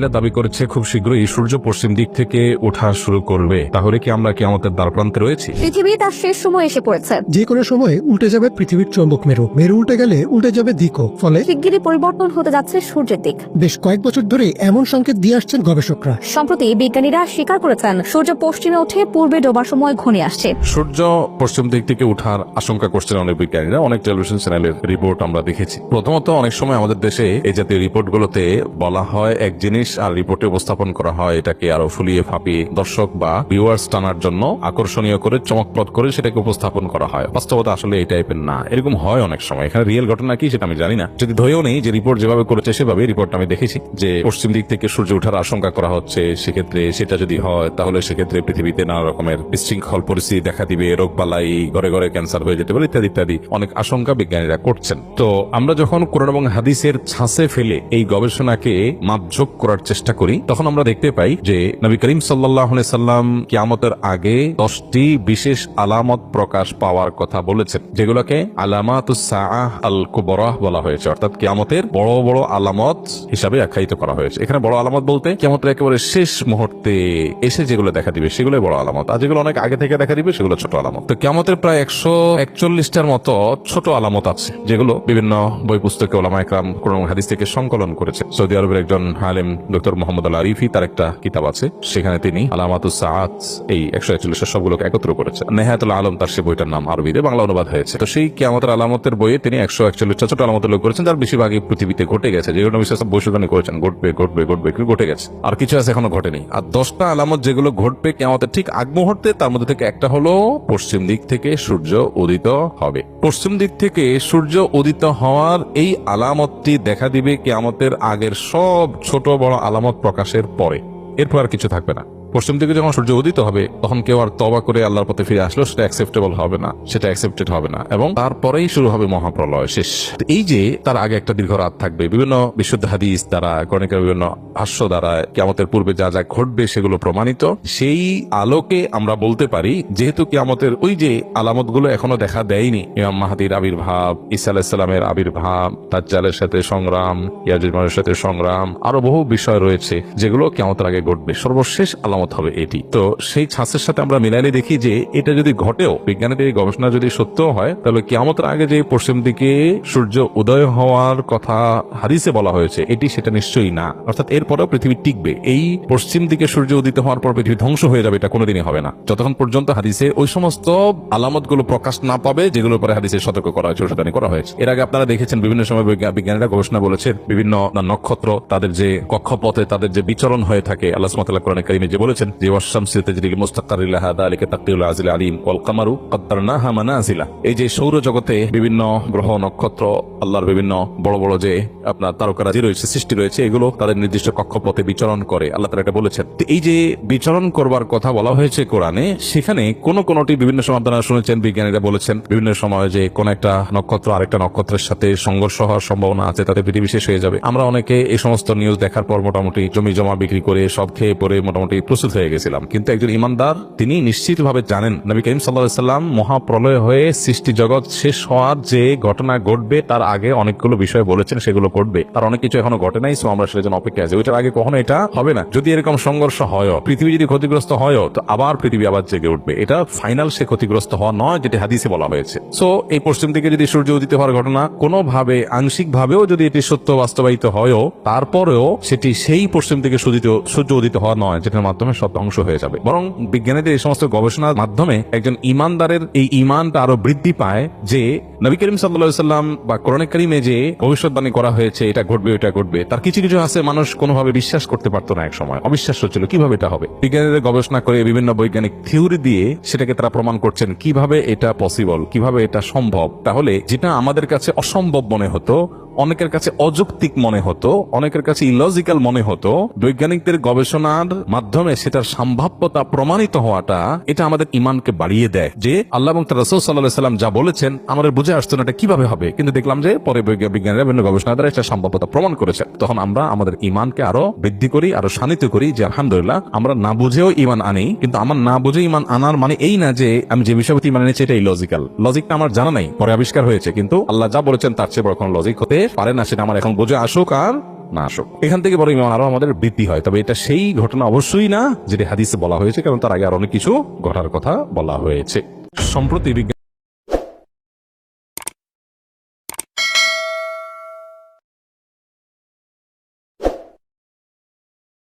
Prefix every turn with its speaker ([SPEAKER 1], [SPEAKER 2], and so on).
[SPEAKER 1] এরা দাবি করেছে খুব শীঘ্রই সূর্য পশ্চিম দিক থেকে ওঠা শুরু করবে। তাহলে কি আমরা কি আমাদের দ্বারপ্রান্তে রয়েছি?
[SPEAKER 2] পৃথিবী তার শেষ সময় এসে পড়েছে।
[SPEAKER 3] যে কোনো সময় উল্টে যাবে পৃথিবীর চৌম্বক মেরু। মেরু উল্টে গেলে উল্টে যাবে দিকও ফলে
[SPEAKER 2] শিগগিরই পরিবর্তন হতে যাচ্ছে সূর্যের দিক।
[SPEAKER 3] বেশ কয়েক বছর ধরে এমন সংকেত দিয়ে আসছেন গবেষকরা।
[SPEAKER 2] সম্প্রতি বিজ্ঞানীরা স্বীকার করেছেন সূর্য পশ্চিমে উঠে পূর্বে ডোবার সময় ঘনিয়ে আসছে।
[SPEAKER 1] সূর্য পশ্চিম দিক থেকে ওঠার আশঙ্কা করছেন অনেক বিজ্ঞানীরা। অনেক টেলিভিশন চ্যানেলের রিপোর্ট আমরা দেখেছি। প্রথমত অনেক সময় আমাদের দেশে এই জাতীয় রিপোর্টগুলোতে বলা হয় এক জিনিস আর রিপোর্টে উপস্থাপন করা হয়, এটাকে আরও ফুলিয়ে ফাঁপিয়ে দর্শক বা ভিউয়ার্স টানার জন্য আকর্ষণীয় করে, চমকপ্রদ করে সেটাকে উপস্থাপন করা হয়। বাস্তবতা আসলে এই টাইপের না। এরকম হয় অনেক সময়। এখানে রিয়েল ঘটনা কি সেটা আমি জানি না। যদি ধরেও নেই যে রিপোর্ট যেভাবে করেছে সেভাবে রিপোর্ট আমি দেখেছি যে পশ্চিম দিক থেকে সূর্য ওঠার আশঙ্কা করা হচ্ছে, সেক্ষেত্রে সেটা যদি হয় তাহলে সেক্ষেত্রে পৃথিবীতে নানা রকমের বিশৃঙ্খল পরিস্থিতি দেখা দিবে, রোগ বালাই, ঘরে ঘরে ক্যান্সার হয়ে যেতে পারে ইত্যাদি ইত্যাদি। অনেক আশঙ্কা বিজ্ঞানীরা করছেন। তো আমরা যখন কোরআন এবং হাদিসের ছাঁচে ফেলে এই গবেষণাকে মাপযোগ করার চেষ্টা করি, তখন আমরা দেখতে পাই যে নবী করিম সাল্লাহ সাল্লাম কিয়ামতের আগে দশটি বিশেষ আলামত প্রকাশ পাওয়ার কথা বলেছেন, যেগুলোকে আলামাত আল কুবরাহ বলা হয়েছে। অর্থাৎ কিয়ামতের বড় বড় আলামত হিসাবে আখ্যায়িত করা হয়েছে। এখানে বড় আলামত বলতে কিয়ামতের একেবারে শেষ মুহূর্তে এসে যেগুলো দেখা দিবে সেগুলো বড় আলামত। আর যেগুলো অনেক আগে থেকে দেখা দিবে, সেগুলো ছোট আলামত। তো কিয়ামতের প্রায় একশো একচল্লিশটার মতো ছোট আলামত আছে, যেগুলো বিভিন্ন বই পুস্তকে ওলামা একরাম কোরআন হাদিস থেকে সংকলন করেছে। সৌদি আরবের একজন আলেম ডক্টর মোহাম্মদ আল আরিফি তার একটা কিতাব আছে। সেখানে তিনি আলামাতুস সাআত, এই একশো একচল্লিশের সবগুলোকে একত্র করেছে নেহায়াতুল আলম তার সে বইটার নাম আরবিতে বাংলা অনুবাদ হয়েছে। তো সেই কিয়ামতের আলামতের বইয়ে তিনি একশো একচল্লিশটা ছোট আলামত লোক করেছেন, যার বেশিরভাগই পৃথিবীতে ঘটে গেছে। যেগুলো বিশেষ ভবিষ্যৎবাণী করেছেন, ঘটবে ঘটবে ঘটবে ঘটে গেছে। আর কিছু আছে এখনও ঘটেনি। আর দশটা আলামত যেগুলো ঘটবে কিয়ামতের ঠিক আগ মুহূর্তে, তার মধ্যে থেকে একটা হলো, পশ্চিম দিক থেকে সূর্য উদিত হবে। পশ্চিম দিক থেকে সূর্য উদিত হওয়ার এই আলামতটি দেখা দিবে কিয়ামতের আগের সব ছোট বড় আলামত প্রকাশের পরে। এরপর আর কিছু থাকবে না। পশ্চিম দিকে যখন সূর্য উদিত হবে, তখন কেউ আর তবা করে আল্লাহর পথে ফিরে আসলো সেটা অ্যাকসেপ্টেবল হবে না, সেটা অ্যাকসেপ্টেড হবে না এবং তারপরেই শুরু হবে মহাপ্রলয় শেষ। এই যে তার আগে একটা দীর্ঘ রাত থাকবে, বিভিন্ন বিশুদ্ধ হাদিস দ্বারা গণিকের বিভিন্ন ভাষ্য দ্বারা কিয়ামতের পূর্বে যা যা ঘটবে সেগুলো প্রমাণিত। সেই আলোকে আমরা বলতে পারি, যেহেতু কিয়ামতের ওই যে আলামতগুলো এখনও দেখা দেয়নি, ইমাম মাহাদির আবির্ভাব ইসা আলাহিসাল্লামের আবির্ভাব, দাজ্জালের সাথে সংগ্রাম ইয়াজুজ মানুষের সাথে সংগ্রাম, আরও বহু বিষয় রয়েছে যেগুলো কিয়ামতের আগে ঘটবে। সর্বশেষ আলামত হবে এটি। তো সেই ছাঁচের সাথে আমরা মিলাইলে দেখি যে এটা যদি ঘটেও, বিজ্ঞানীদের এই গবেষণা যদি সত্য হয়, তাহলে কিয়ামতের আগে যে পশ্চিম দিকে সূর্য উদয় হওয়ার কথা হাদিসে বলা হয়েছে, এটি সেটা নিশ্চয়ই না। অর্থাৎ এরপরেও পৃথিবী টিকবে। এই পশ্চিম দিকে সূর্য উদিত হওয়ার পর পৃথিবী ধ্বংস হয়ে যাবে, এটা কোনোদিনই হবে না। যতক্ষণ পর্যন্ত হাদিসে ওই সমস্ত আলামতগুলো প্রকাশ না পাবে যেগুলো পরে হাদিসে সতর্ক করা হয়েছে ওষুধানি করা হয়েছে। এর আগে আপনারা দেখেছেন বিভিন্ন সময় বিজ্ঞা- বিজ্ঞানীরা গবেষণা বলেছেন, বিভিন্ন নক্ষত্র তাদের যে কক্ষপথে তাদের যে বিচরণ হয়ে থাকে, আল্লাহ সুমাতাল্লাহ কোরআন কারিমে যে বলেছেন, যে এই যে সৌর জগতে বিভিন্ন গ্রহ, নক্ষত্র, আল্লাহর বিভিন্ন বড় বড় যে আপনার তারকারাজি রয়েছে, সৃষ্টি রয়েছে, এগুলো তাদের নির্দিষ্ট কক্ষপথে বিচরণ করে। আল্লাহ তারা এটা বলেছেন। এই যে বিচরণ করবার কথা বলা হয়েছে কোরআনে, সেখানে কোন কোনটি বিভিন্ন সময় আপনারা শুনেছেন, বিজ্ঞানীরা বলেছেন, বিভিন্ন সময় যে কোন একটা নক্ষত্র আরেকটা নক্ষত্রের সাথে সংঘর্ষ হওয়ার সম্ভাবনা আছে, তাতে পৃথিবী শেষ হয়ে যাবে। আমরা অনেকে এই সমস্ত নিউজ দেখার পর মোটামুটি জমি জমা বিক্রি করে, সব খেয়ে পরে মোটামুটি প্রস্তুত হয়ে গেছিলাম। কিন্তু একজন ইমানদার, তিনি নিশ্চিতভাবে জানেন, নবী করিম সাল্লাহ সাল্লাম মহাপ্রলয় হয়ে সৃষ্টি জগৎ শেষ হওয়ার যে ঘটনা ঘটবে, তার আগে অনেকগুলো বিষয় বলেছেন, সেগুলো ঘটবে। তার অনেক কিছু এখনও ঘটে নাই আমরা সেটার জন্য অপেক্ষা আছে। ওইটার আগে কখনো এটা হবে না। যদি এরকম সংঘর্ষ হয় পৃথিবী যদি ক্ষতিগ্রস্ত হয় তো আবার পৃথিবী আবার জেগে উঠবে। এটা ফাইনাল সে ক্ষতিগ্রস্ত হওয়া নয়, যেটি হাদিসে বলা হয়েছে। সো এই পশ্চিম দিকে যদি সূর্য উদিত হওয়ার ঘটনা, কোনোভাবে আংশিক ভাবেও যদি এটি সত্য বাস্তবায়িত হয়ও, তারপরেও সেটি সেই পশ্চিম সূর্য সূর্য উদিত হওয়া নয়, যেটার মাধ্যমে সব ধ্বংস হয়ে যাবে। বরং বিজ্ঞানীদের এই সমস্ত গবেষণার মাধ্যমে একজন ইমানদারের এই ইমানটা আরও বৃদ্ধি পায় যে নবী করিম সাল্লা সাল্লাম বা কোরআন করিমে যে ভবিষ্যৎবাণী করা হয়েছে, এটা ঘটবে এটা ঘটবে, তার কিছু কিছু আছে মানুষ কোনোভাবে বিশ্বাস করতে পারতো না এক সময় অবিশ্বাস্য ছিল, কীভাবে এটা হবে? বিজ্ঞানীরা গবেষণা করে বিভিন্ন বৈজ্ঞানিক থিওরি দিয়ে সেটাকে তারা প্রমাণ করছেন, কীভাবে এটা পসিবল কীভাবে এটা সম্ভব? তাহলে যেটা আমাদের কাছে অসম্ভব মনে হতো অনেকের কাছে অযৌক্তিক মনে হতো, অনেকের কাছে ইলজিক্যাল মনে হতো। বৈজ্ঞানিকদের গবেষণার মাধ্যমে সেটার সম্ভাব্যতা প্রমাণিত হওয়াটা, এটা আমাদের ইমানকে বাড়িয়ে দেয় যে আল্লাহ এবং তার রসুল সাল্লাহ সাল্লাম যা বলেছেন, আমাদের বুঝে আসতো না এটা কীভাবে হবে। কিন্তু দেখলাম যে পরে বিজ্ঞানীরা, বিভিন্ন গবেষণা দ্বারা এটা সম্ভাব্যতা প্রমাণ করেছে তখন আমরা আমাদের ইমানকে আরও বৃদ্ধি করি, আরও শানিত করি যে আলহামদুলিল্লাহ আমরা না বুঝেও ইমান আনি। কিন্তু আমার না বুঝে ইমান আনার মানে এই না যে আমি যে বিষয়বতী ইমান এনেছি, এটা ইলজিক্যাল লজিকটা আমার জানা নাই, পরে আবিষ্কার হয়েছে। কিন্তু আল্লাহ যা বলেছেন তার চেয়ে বড় কোনো লজিক হতে পারে না, সেটা আমার এখন বোঝে আসুক আর না আসুক। এখান থেকে বড় ইমান আরও আমাদের বৃদ্ধি হয়, তবে এটা সেই ঘটনা অবশ্যই না, যেটি হাদিসে বলা হয়েছে, কারণ তার আগে আর অনেক কিছু ঘটার কথা বলা হয়েছে। সম্প্রতি বিজ্ঞান